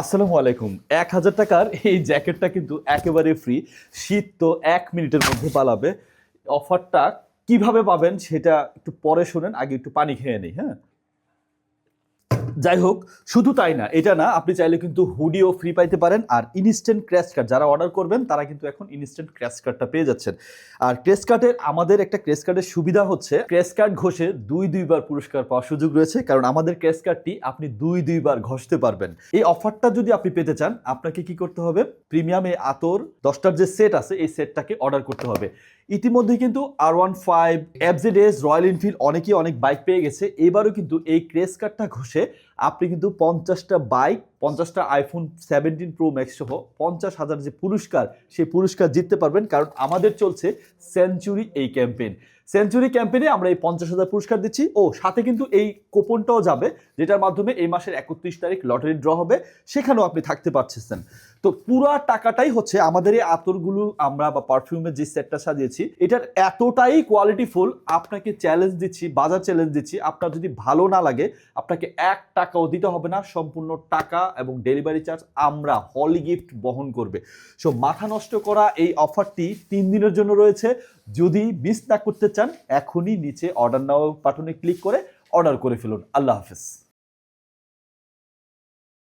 আসসালামু আলাইকুম। এক হাজার টাকার এই জ্যাকেটটা কিন্তু একেবারে ফ্রি শীত তো এক মিনিটের মধ্যে পালাবে। অফারটা কীভাবে পাবেন সেটা একটু পরে শোনেন, আগে একটু পানি খেয়ে নিই হ্যাঁ? যাই হোক, শুধু তাই না, এটা না, আপনি চাইলে কিন্তু হুডিও ফ্রি পাইতে পারেন, আর ইনস্ট্যান্ট ক্র্যাশ কার্ড যারা অর্ডার করবেন, তারা কিন্তু এখন ইনস্ট্যান্ট ক্র্যাশ কার্ডটা পেয়ে যাচ্ছেন। আর ক্রেস কার্ডের আমাদের একটা ক্রেস কার্ডের সুবিধা হচ্ছে ক্র্যাশ কার্ড ঘষে দুই, দুইবার পুরস্কার পাওয়ার সুযোগ রয়েছে, কারণ আমাদের ক্র্যাশ কার্ডটি আপনি দুই, দুইবার ঘষতে পারবেন। এই অফারটা যদি আপনি পেতে চান, আপনাকে কি করতে হবে? প্রিমিয়ামে আতর, দশটার যে সেট আছে, এই সেটটাকে অর্ডার করতে হবে। ইতিমধ্যে কিন্তু R one five FZ S royal Enfield অনেকেই অনেক বাইক পেয়ে গেছে। এবারও কিন্তু এই ক্রেস কার্ডটা ঘষে আপনি কিন্তু পঞ্চাশটা বাইক পঞ্চাশটা আইফোন সেভেন্টিন প্রো ম্যাক্স সহ পঞ্চাশ হাজার যে পুরস্কার, সেই পুরস্কার জিততে পারবেন। কারণ আমাদের চলছে সেঞ্চুরি এই ক্যাম্পেইন সেঞ্চুরি ক্যাম্পেইনে আমরা এই পঞ্চাশ হাজার পুরস্কার দিচ্ছি। ও, সাথে কিন্তু এই কুপনটাও যাবে, যেটার মাধ্যমে এই মাসের একত্রিশ তারিখ লটারি ড্র হবে, সেখানেও আপনি থাকতে পারছেন তো পুরা টাকাটাই হচ্ছে আমাদের এই আতরগুলো, আমরা বা পারফিউমের যে সেটটা সাজিয়েছি, এটার এতটাই কোয়ালিটিফুল আপনাকে চ্যালেঞ্জ দিচ্ছি, বাজার চ্যালেঞ্জ দিচ্ছি, আপনার যদি ভালো না লাগে, আপনাকে এক টাকাও দিতে হবে না, সম্পূর্ণ টাকা এবং ডেলিভারি চার্জ আমরা হলি গিফট বহন করবে। সো মাথা নষ্ট করা এই অফারটি তিন দিনের জন্য রয়েছে। যদি মিস না করতে চান, এখনই নিচে অর্ডার নাও পাঠনে ক্লিক করে অর্ডার করে ফেলুন। আল্লাহ হাফেজ।